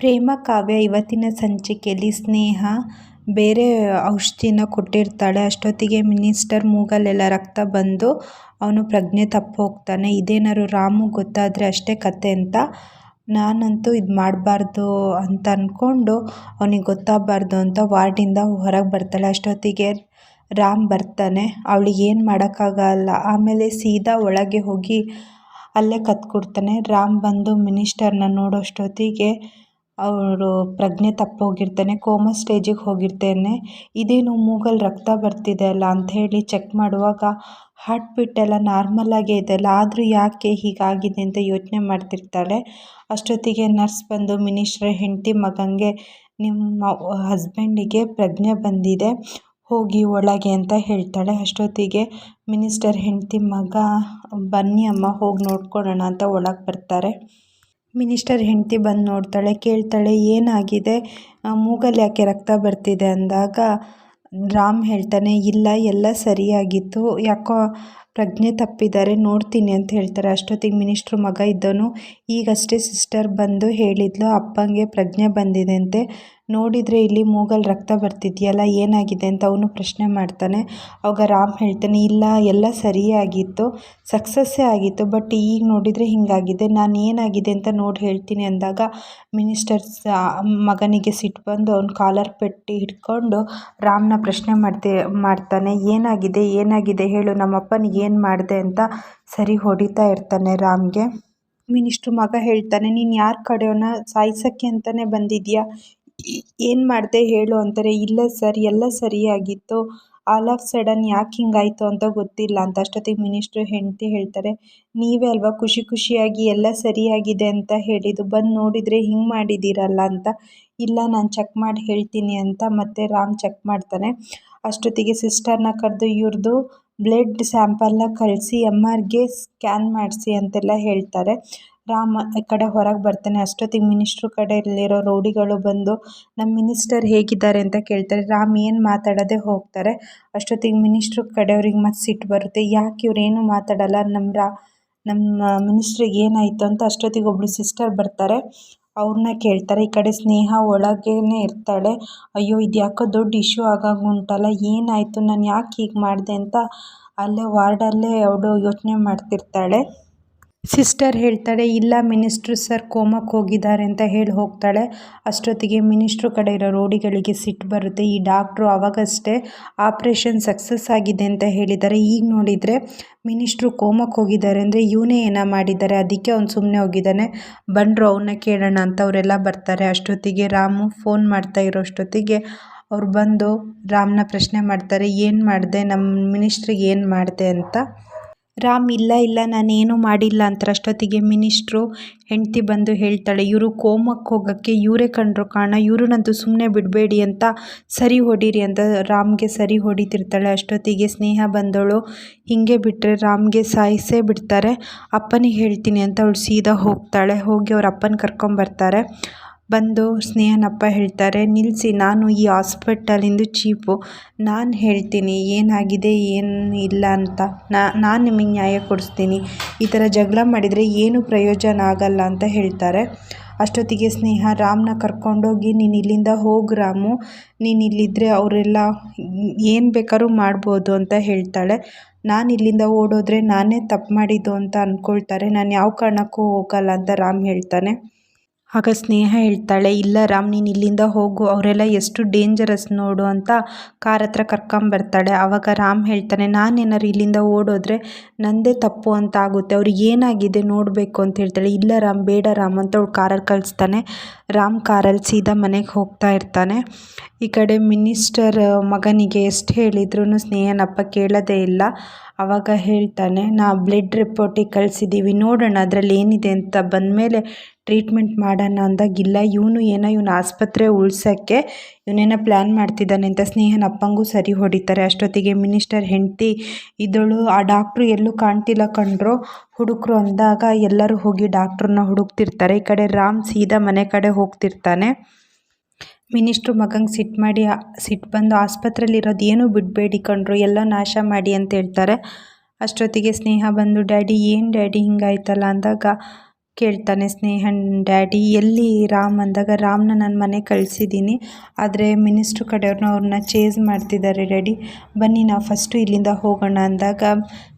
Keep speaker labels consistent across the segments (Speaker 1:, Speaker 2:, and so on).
Speaker 1: ಪ್ರೇಮ, ಕಾವ್ಯ ಇವತ್ತಿನ ಸಂಚಿಕೆಯಲ್ಲಿ ಸ್ನೇಹ, ಬೇರೆ ಔಷಧಿನ ಕೊಟ್ಟಿರ್ತಾಳೆ. ಅಷ್ಟೊತ್ತಿಗೆ ಮಿನಿಸ್ಟರ್ ಮೂಗಲೆಲ್ಲ ರಕ್ತ ಬಂದು ಅವನು ಪ್ರಜ್ಞೆ ತಪ್ಪಿ ಹೋಗ್ತಾನೆ ಇದೇನಾದ್ರು ರಾಮು ಗೊತ್ತಾದರೆ ಅಷ್ಟೇ ಕತೆ ಅಂತ. ನಾನಂತೂ ಇದು ಮಾಡಬಾರ್ದು ಅಂತ ಅಂದ್ಕೊಂಡು ಅವನಿಗೆ ಗೊತ್ತಾಗಬಾರ್ದು ಅಂತ ವಾರ್ಡಿಂದ ಹೊರಗೆ ಬರ್ತಾಳೆ. ಅಷ್ಟೊತ್ತಿಗೆ ರಾಮ್ ಬರ್ತಾನೆ. ಅವಳಿಗೆ ಏನು ಮಾಡೋಕ್ಕಾಗಲ್ಲ. ಆಮೇಲೆ ಸೀದಾ ಒಳಗೆ ಹೋಗಿ ಅಲ್ಲೇ ಕತ್ಕೊಡ್ತಾನೆ. ರಾಮ್ ಬಂದು ಮಿನಿಸ್ಟರ್ನ ನೋಡೋಷ್ಟೊತ್ತಿಗೆ ಅವರು ಪ್ರಜ್ಞೆ ತಪ್ಪೋಗಿರ್ತಾನೆ, ಕೋಮಾ ಸ್ಟೇಜಿಗೆ ಹೋಗಿರ್ತೇನೆ. ಇದೇನು ಮೂಗಲ್ಲಿ ರಕ್ತ ಬರ್ತಿದೆ ಅಲ್ಲ ಅಂತ ಹೇಳಿ ಚೆಕ್ ಮಾಡುವಾಗ ಹಾರ್ಟ್ ಬೀಟ್ ಎಲ್ಲ ನಾರ್ಮಲಾಗೇ ಇದೆಯಲ್ಲ ಆದರೂ ಯಾಕೆ ಹೀಗಾಗಿದೆ ಅಂತ ಯೋಚನೆ ಮಾಡ್ತಿರ್ತಾಳೆ. ಅಷ್ಟೊತ್ತಿಗೆ ನರ್ಸ್ ಬಂದು, ಮಿನಿಸ್ಟ್ರ, ಹೆಂಡತಿ ಮಗನಿಗೆ ನಿಮ್ಮ ಹಸ್ಬೆಂಡಿಗೆ ಪ್ರಜ್ಞೆ ಬಂದಿದೆ, ಹೋಗಿ ಒಳಗೆ ಅಂತ ಹೇಳ್ತಾಳೆ. ಅಷ್ಟೊತ್ತಿಗೆ ಮಿನಿಸ್ಟರ್, ಹೆಂಡತಿ ಮಗ, ಬನ್ನಿ ಅಮ್ಮ, ಹೋಗಿ ನೋಡ್ಕೊಳ್ಳೋಣ ಅಂತ ಒಳಗೆ ಬರ್ತಾರೆ. ಮಿನಿಸ್ಟರ್ ಹೆಂಡತಿ ಬಂದು ನೋಡ್ತಾಳೆ, ಕೇಳ್ತಾಳೆ, ಏನಾಗಿದೆ? ಮೂಗಲ್ಲಿ ಯಾಕೆ ರಕ್ತ ಬರ್ತಿದೆ ಅಂದಾಗ ರಾಮ್ ಹೇಳ್ತಾನೆ, ಇಲ್ಲ, ಎಲ್ಲ ಸರಿಯಾಗಿತ್ತು. ಯಾಕೋ ಪ್ರಜ್ಞೆ ತಪ್ಪಿದ್ದಾರೆ ನೋಡ್ತೀನಿ ಅಂತ ಹೇಳ್ತಾರೆ. ಅಷ್ಟೊತ್ತಿಗೆ ಮಿನಿಸ್ಟ್ರ್ ಮಗ ಇದ್ದವನು ಈಗಷ್ಟೇ ಸಿಸ್ಟರ್ ಬಂದು ಹೇಳಿದ್ಲು, ಅಪ್ಪಂಗೆ ಪ್ರಜ್ಞೆ ಬಂದಿದೆ ಅಂತೆ. ನೋಡಿದರೆ ಇಲ್ಲಿ ಮೂಗಲ್ಲಿ ರಕ್ತ ಬರ್ತಿದೆಯಲ್ಲ, ಏನಾಗಿದೆ ಅಂತ ಅವನು ಪ್ರಶ್ನೆ ಮಾಡ್ತಾನೆ. ಅವಾಗ ರಾಮ್ ಹೇಳ್ತಾನೆ, ಇಲ್ಲ, ಎಲ್ಲ ಸರಿಯಾಗಿತ್ತು, ಸಕ್ಸಸ್ಸೇ ಆಗಿತ್ತು, ಬಟ್ ಈಗ ನೋಡಿದರೆ ಹಿಂಗಾಗಿದೆ. ನಾನು ಏನಾಗಿದೆ ಅಂತ ನೋಡಿ ಹೇಳ್ತೀನಿ ಅಂದಾಗ ಮಿನಿಸ್ಟರ್ಸ್ ಮಗನಿಗೆ ಸಿಟ್ಟು ಬಂದು ಅವ್ನ ಕಾಲರ್ ಪೆಟ್ಟಿ ಹಿಡ್ಕೊಂಡು ರಾಮ್ನ ಪ್ರಶ್ನೆ ಮಾಡ್ತಿ, ಮಾಡ್ತಾನೆ. ಏನಾಗಿದೆ ಏನಾಗಿದೆ ಹೇಳು ನಮ್ಮಪ್ಪನಿಗೆ. ಏನು ಮಾಡಿದೆ ಅಂತ ಸರಿ ಹೊಡಿತಾ ಇರ್ತಾನೆ ರಾಮ್ಗೆ. ಮಿನಿಸ್ಟ್ರು ಮಗ ಹೇಳ್ತಾನೆ, ನೀನು ಯಾರ ಕಡೆಯವನ್ನ ಸಾಯಿಸೋಕ್ಕೆ ಅಂತಲೇ ಬಂದಿದ್ಯಾ? ಏನು ಮಾಡಿದೆ ಹೇಳು ಅಂತಾರೆ. ಇಲ್ಲ ಸರ್, ಎಲ್ಲ ಸರಿಯಾಗಿತ್ತು. ಆಲ್ ಆಫ್ ಸಡನ್ ಯಾಕೆ ಹಿಂಗಾಯಿತು ಅಂತ ಗೊತ್ತಿಲ್ಲ ಅಂತ ಅಷ್ಟೊತ್ತಿಗೆ ಮಿನಿಸ್ಟ್ರು ಹೆಂಡತಿ ಹೇಳ್ತಾರೆ. ನೀವೇ ಅಲ್ವಾ ಖುಷಿ ಖುಷಿಯಾಗಿ ಎಲ್ಲ ಸರಿಯಾಗಿದೆ ಅಂತ ಹೇಳಿದ್ದು, ಬಂದು ನೋಡಿದರೆ ಹಿಂಗೆ ಮಾಡಿದ್ದೀರಲ್ಲ ಅಂತ. ಇಲ್ಲ, ನಾನು ಚೆಕ್ ಮಾಡಿ ಹೇಳ್ತೀನಿ ಅಂತ ಮತ್ತೆ ರಾಮ್ ಚೆಕ್ ಮಾಡ್ತಾನೆ. ಅಷ್ಟೊತ್ತಿಗೆ ಸಿಸ್ಟರ್ನ ಕರೆದು ಇವ್ರದ್ದು ಬ್ಲಡ್ ಸ್ಯಾಂಪಲ್ನ ಕಳಿಸಿ ಎಂ ಆರ್ಗೆ ಸ್ಕ್ಯಾನ್ ಮಾಡಿಸಿ ಅಂತೆಲ್ಲ ಹೇಳ್ತಾರೆ. ರಾಮ ಈ ಕಡೆ ಹೊರಗೆ ಬರ್ತಾನೆ. ಅಷ್ಟೊತ್ತಿಗೆ ಮಿನಿಸ್ಟ್ರು ಕಡೆಯಲ್ಲಿರೋ ರೌಡಿಗಳು ಬಂದು, ನಮ್ಮ ಮಿನಿಸ್ಟರ್ ಹೇಗಿದ್ದಾರೆ ಅಂತ ಕೇಳ್ತಾರೆ. ರಾಮ್ ಏನು ಮಾತಾಡೋದೇ ಹೋಗ್ತಾರೆ. ಅಷ್ಟೊತ್ತಿಗೆ ಮಿನಿಸ್ಟ್ರು ಕಡೆಯವ್ರಿಗೆ ಮತ್ತೆ ಸಿಟ್ಟು ಬರುತ್ತೆ. ಯಾಕೆ ಇವರೇನು ಮಾತಾಡಲ್ಲ? ನಮ್ಮ ರಾ, ನಮ್ಮ ಮಿನಿಸ್ಟ್ರಿಗೆ ಏನಾಯಿತು? ಅಂತ ಅಷ್ಟೊತ್ತಿಗೆ ಒಬ್ಬಳು ಸಿಸ್ಟರ್ ಬರ್ತಾರೆ. ಅವ್ರನ್ನ ಕೇಳ್ತಾರೆ, ಈ ಕಡೆ ಸ್ನೇಹ ಒಳಗೇನೆ ಇರ್ತಾಳೆ. ಅಯ್ಯೋ ಇದು ಯಾಕೋ ದೊಡ್ಡ ಇಶ್ಯೂ ಆಗಂಗೆ ಉಂಟಲ್ಲ ಏನಾಯಿತು? ನಾನು ಯಾಕೆ ಹೀಗೆ ಮಾಡಿದೆ? ಅಂತ ಅಲ್ಲೇ ವಾರ್ಡಲ್ಲೇ ಅವಳು ಯೋಚನೆ ಮಾಡ್ತಿರ್ತಾಳೆ. ಸಿಸ್ಟರ್ ಹೇಳ್ತಾಳೆ, ಇಲ್ಲ ಮಿನಿಸ್ಟ್ರು ಸರ್, ಕೋಮಕ್ಕೆ ಹೋಗಿದ್ದಾರೆ ಅಂತ ಹೇಳಿ ಹೋಗ್ತಾಳೆ. ಅಷ್ಟೊತ್ತಿಗೆ ಮಿನಿಸ್ಟ್ರು ಕಡೆ ಇರೋ ರೋಡಿಗಳಿಗೆ ಸಿಟ್ಟು ಬರುತ್ತೆ. ಈ ಡಾಕ್ಟ್ರು ಅವಾಗಷ್ಟೇ ಆಪ್ರೇಷನ್ ಸಕ್ಸಸ್ ಆಗಿದೆ ಅಂತ ಹೇಳಿದ್ದಾರೆ. ಈಗ ನೋಡಿದರೆ ಮಿನಿಸ್ಟ್ರು ಕೋಮಕ್ಕೆ ಹೋಗಿದ್ದಾರೆ ಅಂದರೆ ಇವನೇ ಏನೋ ಮಾಡಿದ್ದಾರೆ. ಅದಕ್ಕೆ ಅವ್ನು ಸುಮ್ಮನೆ ಹೋಗಿದ್ದಾನೆ. ಬಂದರು ಅವನ್ನ ಕೇಳೋಣ ಅಂತ ಅವರೆಲ್ಲ ಬರ್ತಾರೆ. ಅಷ್ಟೊತ್ತಿಗೆ ರಾಮು ಫೋನ್ ಮಾಡ್ತಾ ಇರೋ ಅಷ್ಟೊತ್ತಿಗೆ ಅವ್ರು ಬಂದು ರಾಮ್ನ ಪ್ರಶ್ನೆ ಮಾಡ್ತಾರೆ, ಏನು ಮಾಡಿದೆ? ನಮ್ಮ ಮಿನಿಸ್ಟ್ರಿಗೆ ಏನು ಮಾಡಿದೆ? ಅಂತ. ರಾಮ್, ಇಲ್ಲ ಇಲ್ಲ, ನಾನೇನು ಮಾಡಿಲ್ಲ ಅಂತಾರೆ ಅಷ್ಟೊತ್ತಿಗೆ ಮಿನಿಸ್ಟ್ರು ಹೆಂಡತಿ ಬಂದು ಹೇಳ್ತಾಳೆ, ಇವರು ಕೋಮಕ್ಕೆ ಹೋಗೋಕ್ಕೆ ಇವರೇ ಕಂಡ್ರು ಕಾರಣ ಇವ್ರನ್ನಂತೂ ಸುಮ್ಮನೆ ಬಿಡಬೇಡಿ ಅಂತ ಸರಿ ಹೊಡೀರಿ ಅಂತ ರಾಮ್ಗೆ ಸರಿ ಹೊಡಿತಿರ್ತಾಳೆ. ಅಷ್ಟೊತ್ತಿಗೆ ಸ್ನೇಹ ಬಂದವಳು ಹೀಗೆ ಬಿಟ್ಟರೆ ರಾಮ್ಗೆ ಸಾಯಿಸೇ ಬಿಡ್ತಾರೆ. ಅಪ್ಪನಿಗೆ ಹೇಳ್ತೀನಿ ಅಂತ ಅವಳು ಸೀದಾ ಹೋಗ್ತಾಳೆ. ಹೋಗಿ ಅವ್ರ ಅಪ್ಪನ ಕರ್ಕೊಂಬರ್ತಾರೆ. ಬಂದು ಸ್ನೇಹನಪ್ಪ ಹೇಳ್ತಾರೆ ನಿಲ್ಲಿಸಿ ನಾನು ಈ ಹಾಸ್ಪಿಟಲಿಂದ ಚೀಪು. ನಾನು ಹೇಳ್ತೀನಿ, ಏನಾಗಿದೆ, ಏನು ಇಲ್ಲ ಅಂತ. ನಾನು ನಿಮಗೆ ನ್ಯಾಯ ಕೊಡಿಸ್ತೀನಿ. ಈ ಥರ ಜಗಳ ಮಾಡಿದರೆ ಏನು ಪ್ರಯೋಜನ ಆಗಲ್ಲ ಅಂತ ಹೇಳ್ತಾರೆ. ಅಷ್ಟೊತ್ತಿಗೆ ಸ್ನೇಹ, ರಾಮ್ನ ಕರ್ಕೊಂಡೋಗಿ, ನೀನು ಇಲ್ಲಿಂದ ಹೋಗು ರಾಮು. ನೀನು ಇಲ್ಲಿದ್ದರೆ ಅವರೆಲ್ಲ ಏನು ಬೇಕಾದ್ರೂ ಮಾಡ್ಬೋದು ಅಂತ ಹೇಳ್ತಾಳೆ. ನಾನು ಇಲ್ಲಿಂದ ಓಡೋದ್ರೆ ನಾನೇ ತಪ್ಪು ಮಾಡಿದ್ದು ಅಂತ ಅಂದ್ಕೊಳ್ತಾರೆ ನಾನು ಯಾವ ಕಾರಣಕ್ಕೂ ಹೋಗಲ್ಲ ಅಂತ ರಾಮ್ ಹೇಳ್ತಾನೆ. ಆಗ ಸ್ನೇಹ ಹೇಳ್ತಾಳೆ, ಇಲ್ಲ ರಾಮ್, ನೀನು ಇಲ್ಲಿಂದ ಹೋಗು, ಅವರೆಲ್ಲ ಎಷ್ಟು ಡೇಂಜರಸ್ ನೋಡು ಅಂತ ಕಾರ್ ಹತ್ರ ಕರ್ಕೊಂಬರ್ತಾಳೆ ಆವಾಗ ರಾಮ್ ಹೇಳ್ತಾನೆ ನಾನೇನಾರು ಇಲ್ಲಿಂದ ಓಡೋದ್ರೆ ನಂದೇ ತಪ್ಪು ಅಂತ ಆಗುತ್ತೆ, ಅವ್ರಿಗೆ ಏನಾಗಿದೆ ನೋಡಬೇಕು ಅಂತ ಹೇಳ್ತಾಳೆ. ಇಲ್ಲ ರಾಮ್, ಬೇಡ ರಾಮ್ ಅಂತ ಅವ್ಳು ಕಾರಲ್ಲಿ ಕಳಿಸ್ತಾನೆ. ರಾಮ್ ಕಾರಲ್ಲಿ ಸೀದಾ ಮನೆಗೆ ಹೋಗ್ತಾ ಇರ್ತಾನೆ. ಈ ಕಡೆ ಮಿನಿಸ್ಟರ್ ಮಗನಿಗೆ ಎಷ್ಟು ಹೇಳಿದ್ರೂ ಸ್ನೇಹನಪ್ಪ ಕೇಳೋದೇ ಇಲ್ಲ. ಆವಾಗ ಹೇಳ್ತಾನೆ, ನಾ ಬ್ಲಡ್ ರಿಪೋರ್ಟಿಗೆ ಕಳಿಸಿದ್ದೀವಿ ನೋಡೋಣ ಅದರಲ್ಲಿ ಏನಿದೆ ಅಂತ ಬಂದಮೇಲೆ ಟ್ರೀಟ್ಮೆಂಟ್ ಮಾಡೋಣ ಅಂದಾಗ ಇಲ್ಲ, ಇವನು ಏನೋ ಇವನು ಆಸ್ಪತ್ರೆ ಉಳ್ಸೋಕ್ಕೆ ಇವನೇನೋ ಪ್ಲ್ಯಾನ್ ಮಾಡ್ತಿದ್ದಾನೆ ಅಂತ ಸ್ನೇಹನ ಅಪ್ಪಂಗೂ ಸರಿ ಹೊಡಿತಾರೆ. ಅಷ್ಟೊತ್ತಿಗೆ ಮಿನಿಸ್ಟರ್ ಹೆಂಡತಿ ಇದಳು, ಆ ಡಾಕ್ಟ್ರು ಎಲ್ಲೂ ಕಾಣ್ತಿಲ್ಲ ಕಂಡ್ರು ಹುಡುಕ್ರು ಅಂದಾಗ ಎಲ್ಲರೂ ಹೋಗಿ ಡಾಕ್ಟ್ರನ್ನ ಹುಡುಕ್ತಿರ್ತಾರೆ. ಈ ಕಡೆ ರಾಮ್ ಸೀದಾ ಮನೆ ಕಡೆ ಹೋಗ್ತಿರ್ತಾನೆ. ಮಿನಿಸ್ಟ್ರು ಮಗಂಗೆ ಸಿಟ್ಟು ಮಾಡಿ ಸಿಟ್ಟು ಬಂದು ಆಸ್ಪತ್ರೆಯಲ್ಲಿರೋದು ಏನೂ ಬಿಡಬೇಡಿ ಕಂಡ್ರು ಎಲ್ಲ ನಾಶ ಮಾಡಿ ಅಂತ ಹೇಳ್ತಾರೆ. ಅಷ್ಟೊತ್ತಿಗೆ ಸ್ನೇಹ ಬಂದು ಡ್ಯಾಡಿ ಏನು ಡ್ಯಾಡಿ ಹಿಂಗಾಯ್ತಲ್ಲ? ಅಂದಾಗ ಕೇಳ್ತಾನೆ, ಸ್ನೇಹನ್, ಡ್ಯಾಡಿ, ಎಲ್ಲಿ ರಾಮ್ ಅಂದಾಗ ರಾಮ್ನ ನಾನು ಮನೆ ಕಳಿಸಿದ್ದೀನಿ ಆದರೆ ಮಿನಿಸ್ಟ್ರು ಕಡೆಯವ್ರನ್ನ ಅವ್ರನ್ನ ಚೇಸ್ ಮಾಡ್ತಿದ್ದಾರೆ ಡ್ಯಾಡಿ. ಬನ್ನಿ, ನಾವು ಫಸ್ಟು ಇಲ್ಲಿಂದ ಹೋಗೋಣ ಅಂದಾಗ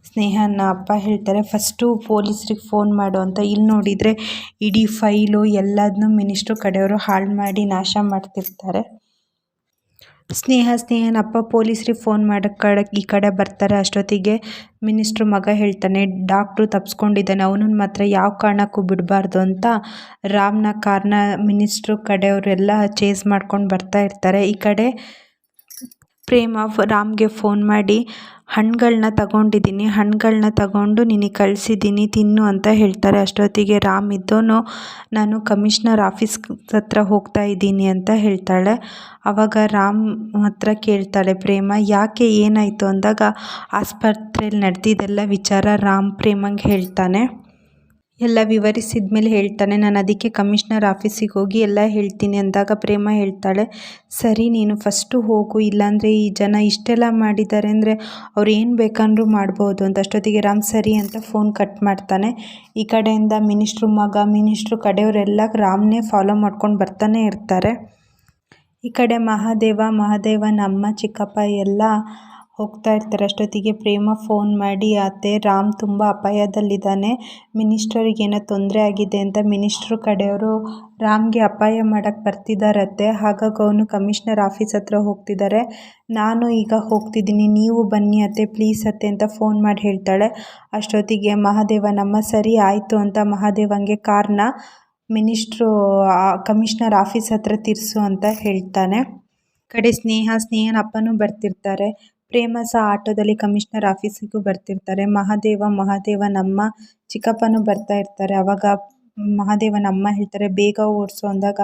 Speaker 1: ಸ್ನೇಹನ ಅಪ್ಪ ಹೇಳ್ತಾರೆ, ಫಸ್ಟು ಪೊಲೀಸ್ರಿಗೆ ಫೋನ್ ಮಾಡು ಅಂತ ಇಲ್ಲಿ ನೋಡಿದರೆ ಇಡೀ ಫೈಲು ಎಲ್ಲದನ್ನೂ ಮಿನಿಸ್ಟ್ರು ಕಡೆಯವರು ಹಾಳು ಮಾಡಿ ನಾಶ ಮಾಡ್ತಿರ್ತಾರೆ. ಸ್ನೇಹ ಸ್ನೇಹನಪ್ಪ ಪೊಲೀಸ್ರಿಗೆ ಫೋನ್ ಮಾಡೋ, ಕಡೆ, ಈ ಕಡೆ ಬರ್ತಾರೆ ಅಷ್ಟೊತ್ತಿಗೆ. ಮಿನಿಸ್ಟ್ರ್ ಮಗ ಹೇಳ್ತಾನೆ, ಡಾಕ್ಟ್ರು ತಪ್ಸ್ಕೊಂಡಿದ್ದಾನೆ ಅವನನ್ನ ಮಾತ್ರ ಯಾವ ಕಾರಣಕ್ಕೂ ಬಿಡಬಾರ್ದು ಅಂತ. ರಾಮ್ನ ಕಾರ್ನ ಮಿನಿಸ್ಟ್ರು ಕಡೆಯವರೆಲ್ಲ ಚೇಸ್ ಮಾಡ್ಕೊಂಡು ಬರ್ತಾ ಇರ್ತಾರೆ. ಈ ಕಡೆ ಪ್ರೇಮ ರಾಮ್ಗೆ ಫೋನ್ ಮಾಡಿ ಹಣ್ಣುಗಳನ್ನ ತಗೊಂಡಿದ್ದೀನಿ ಹಣ್ಣುಗಳ್ನ ತಗೊಂಡು ನಿನಗೆ ಕಳಿಸಿದ್ದೀನಿ ತಿನ್ನು ಅಂತ ಹೇಳ್ತಾರೆ. ಅಷ್ಟೊತ್ತಿಗೆ ರಾಮ್ ಇದ್ದೋನು, ನಾನು ಕಮಿಷ್ನರ್ ಆಫೀಸ್ ಹತ್ರ ಹೋಗ್ತಾ ಇದ್ದೀನಿ ಅಂತ ಹೇಳ್ತಾಳೆ. ಆವಾಗ ರಾಮ್ ಹತ್ರ ಕೇಳ್ತಾಳೆ, ಪ್ರೇಮ, ಯಾಕೆ ಏನಾಯಿತು? ಅಂದಾಗ ಆಸ್ಪತ್ರೆಯಲ್ಲಿ ನಡೆದಿದ್ದೆಲ್ಲ ವಿಚಾರ ರಾಮ್ ಪ್ರೇಮಂಗೆ ಹೇಳ್ತಾನೆ. ಎಲ್ಲ ವಿವರಿಸಿದ ಮೇಲೆ ಹೇಳ್ತಾನೆ, ನಾನು ಅದಕ್ಕೆ ಕಮಿಷ್ನರ್ ಆಫೀಸಿಗೆ ಹೋಗಿ ಎಲ್ಲ ಹೇಳ್ತೀನಿ ಅಂದಾಗ ಪ್ರೇಮ ಹೇಳ್ತಾಳೆ, ಸರಿ, ನೀನು ಫಸ್ಟು ಹೋಗು, ಇಲ್ಲಾಂದರೆ ಈ ಜನ ಇಷ್ಟೆಲ್ಲ ಮಾಡಿದ್ದಾರೆ ಅಂದರೆ ಅವ್ರು ಏನು ಬೇಕಂದ್ರೂ ಮಾಡ್ಬೋದು ಅಂತ. ಅಷ್ಟೊತ್ತಿಗೆ ರಾಮ್ ಸರಿ ಅಂತ ಫೋನ್ ಕಟ್ ಮಾಡ್ತಾನೆ. ಈ ಕಡೆಯಿಂದ ಮಿನಿಸ್ಟ್ರು ಮಗ, ಮಿನಿಸ್ಟ್ರು ಕಡೆಯವರೆಲ್ಲ ರಾಮ್ನೇ ಫಾಲೋ ಮಾಡ್ಕೊಂಡು ಬರ್ತಾನೆ ಇರ್ತಾರೆ. ಈ ಕಡೆ ಮಹಾದೇವ ಮಹಾದೇವ, ನಮ್ಮ ಚಿಕ್ಕಪ್ಪ ಎಲ್ಲ ಹೋಗ್ತಾ ಇರ್ತಾರೆ. ಅಷ್ಟೊತ್ತಿಗೆ ಪ್ರೇಮ ಫೋನ್ ಮಾಡಿ, ಅತ್ತೆ, ರಾಮ್ ತುಂಬ ಅಪಾಯದಲ್ಲಿದ್ದಾನೆ. ಮಿನಿಸ್ಟರಿಗೆ ಏನೋ ತೊಂದರೆ ಆಗಿದೆ ಅಂತ ಮಿನಿಸ್ಟ್ರು ಕಡೆಯವರು ರಾಮ್ಗೆ ಅಪಾಯ ಮಾಡೋಕ್ಕೆ ಬರ್ತಿದ್ದಾರತ್ತೆ ಹಾಗಾಗಿ ಅವನು ಕಮಿಷ್ನರ್ ಆಫೀಸ್ ಹತ್ರ ಹೋಗ್ತಿದ್ದಾರೆ. ನಾನು ಈಗ ಹೋಗ್ತಿದ್ದೀನಿ. ನೀವು ಬನ್ನಿ ಅತ್ತೆ, ಪ್ಲೀಸ್ ಅತ್ತೆ ಅಂತ ಫೋನ್ ಮಾಡಿ ಹೇಳ್ತಾಳೆ. ಅಷ್ಟೊತ್ತಿಗೆ, ಮಹಾದೇವ, ನಮ್ಮ ಸರಿ ಆಯಿತು ಅಂತ ಮಹಾದೇವಂಗೆ ಕಾರ್ನ ಮಿನಿಸ್ಟ್ರು ಕಮಿಷ್ನರ್ ಆಫೀಸ್ ಹತ್ರ ತಿರ್ಸು ಅಂತ ಹೇಳ್ತಾನೆ. ಕಡೆ ಸ್ನೇಹ, ಸ್ನೇಹನ ಅಪ್ಪನೂ ಬರ್ತಿರ್ತಾರೆ. ಪ್ರೇಮ ಸಹ ಆಟೋದಲ್ಲಿ ಕಮಿಷನರ್ ಆಫೀಸಿಗೂ ಬರ್ತಿರ್ತಾರೆ. ಮಹಾದೇವ ನಮ್ಮ ಚಿಕ್ಕಪ್ಪನೂ ಬರ್ತಾ ಇರ್ತಾರೆ. ಅವಾಗ ಮಹಾದೇವನ ನಮ್ಮ ಹೇಳ್ತಾರೆ, ಬೇಗ ಓಡಿಸು ಅಂದಾಗ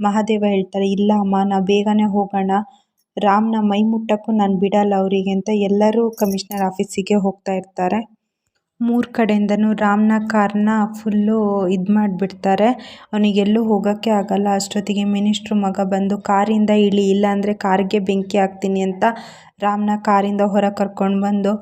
Speaker 1: ಮಹಾದೇವ ಹೇಳ್ತಾರೆ, ಇಲ್ಲ ಅಮ್ಮ, ನಾ ಬೇಗನೆ ಹೋಗೋಣ. ರಾಮ್ನ ಮೈ ಮುಟ್ಟಕ್ಕೂ ನಾನು ಬಿಡಲ್ಲ ಅವರಿಗೆ ಅಂತ ಎಲ್ಲರೂ ಕಮಿಷನರ್ ಆಫೀಸಿಗೆ ಹೋಗ್ತಾ ಇರ್ತಾರೆ. ಮೂರು ಕಡೆಯಿಂದನೂ ರಾಮ್ನ ಕಾರ್ನ ಫುಲ್ಲು ಇದು ಮಾಡಿಬಿಡ್ತಾರೆ. ಅವನಿಗೆಲ್ಲೂ ಹೋಗೋಕ್ಕೆ ಆಗಲ್ಲ. ಅಷ್ಟೊತ್ತಿಗೆ ಮಿನಿಸ್ಟ್ರು ಮಗ ಬಂದು ಕಾರಿಂದ ಇಳಿ, ಇಲ್ಲಾಂದರೆ ಕಾರ್ಗೆ ಬೆಂಕಿ ಹಾಕ್ತೀನಿ ಅಂತ ರಾಮನ ಕಾರಿಂದ ಹೊರ ಕರ್ಕೊಂಡು ಬಂದು,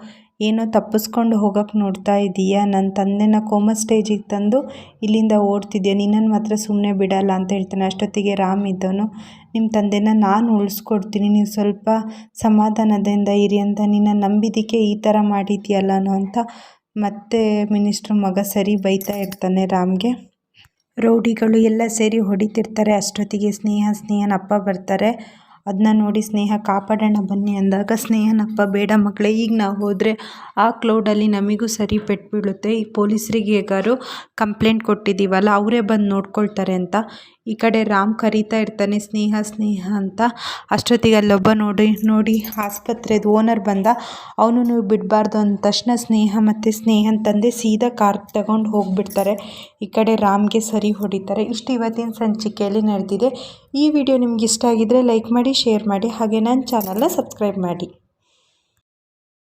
Speaker 1: ಏನೋ ತಪ್ಪಿಸ್ಕೊಂಡು ಹೋಗೋಕ್ಕೆ ನೋಡ್ತಾ ಇದೀಯಾ? ನನ್ನ ತಂದೆನ ಕೋಮ ಸ್ಟೇಜಿಗೆ ತಂದು ಇಲ್ಲಿಂದ ಓಡ್ತಿದ್ಯಾ? ನಿನ್ನನ್ನು ಮಾತ್ರ ಸುಮ್ಮನೆ ಬಿಡಲ್ಲ ಅಂತ ಹೇಳ್ತಾನೆ. ಅಷ್ಟೊತ್ತಿಗೆ ರಾಮ್ ಇದ್ದವನು ನಿಮ್ಮ ತಂದೆನ ನಾನು ಉಳಿಸ್ಕೊಡ್ತೀನಿ. ನೀವು ಸ್ವಲ್ಪ ಸಮಾಧಾನದಿಂದ ಇರಿ ಅಂತ. ನಿನ್ನ ನಂಬಿದಿಕೆ ಈ ಥರ ಮಾಡಿದ್ಯಲ್ಲನೋ ಅಂತ ಮತ್ತೆ ಮಿನಿಸ್ಟ್ರ್ ಮಗ ಸರಿ ಬೈತಾ ಇರ್ತಾನೆ ರಾಮ್ಗೆ. ರೌಡಿಗಳು ಎಲ್ಲ ಸೇರಿ ಹೊಡಿತಿರ್ತಾರೆ. ಅಷ್ಟೊತ್ತಿಗೆ ಸ್ನೇಹ, ಸ್ನೇಹನ ಅಪ್ಪ ಬರ್ತಾರೆ. ಅದನ್ನ ನೋಡಿ ಸ್ನೇಹ, ಕಾಪಾಡೋಣ ಬನ್ನಿ ಅಂದಾಗ ಸ್ನೇಹನಪ್ಪ ಬೇಡ ಮಕ್ಕಳೇ ಈಗ ನಾವು ಹೋದರೆ ಆ ಕ್ಲೌಡಲ್ಲಿ ನಮಗೂ ಸರಿ ಪೆಟ್ಟು ಬೀಳುತ್ತೆ ಈ ಪೊಲೀಸರಿಗೆ ಹೇಗಾರು ಕಂಪ್ಲೇಂಟ್ ಕೊಟ್ಟಿದ್ದೀವಲ್ಲ, ಅವರೇ ಬಂದು ನೋಡ್ಕೊಳ್ತಾರೆ ಅಂತ. ಈ ಕಡೆ ರಾಮ್ ಕರೀತಾ ಇರ್ತಾನೆ, ಸ್ನೇಹ ಸ್ನೇಹ ಅಂತ. ಅಷ್ಟೊತ್ತಿಗೆ ಅಲ್ಲೊಬ್ಬ ನೋಡಿ ನೋಡಿ ಆಸ್ಪತ್ರೆದು ಓನರ್ ಬಂದ. ಅವನು ಬಿಡಬಾರ್ದು ಅಂದ ತಕ್ಷಣ ಸ್ನೇಹ ಮತ್ತು ಸ್ನೇಹನ ತಂದೆ ಸೀದಾ ಕಾರ್ ತಗೊಂಡು ಹೋಗಿಬಿಡ್ತಾರೆ. ಈ ಕಡೆ ರಾಮ್ಗೆ ಸರಿ ಹೊಡಿತಾರೆ. ಇಷ್ಟು ಇವತ್ತಿನ ಸಂಚಿಕೆಯಲ್ಲಿ ನಡೆದಿದೆ. ಈ ವಿಡಿಯೋ ನಿಮ್ಗೆ ಇಷ್ಟ ಆಗಿದ್ದರೆ ಲೈಕ್ ಮಾಡಿ, ಶೇರ್ ಮಾಡಿ. ಹಾಗೆ ನನ್ನ ಚಾನಲ್ನ ಸಬ್ಸ್ಕ್ರೈಬ್ ಮಾಡಿ.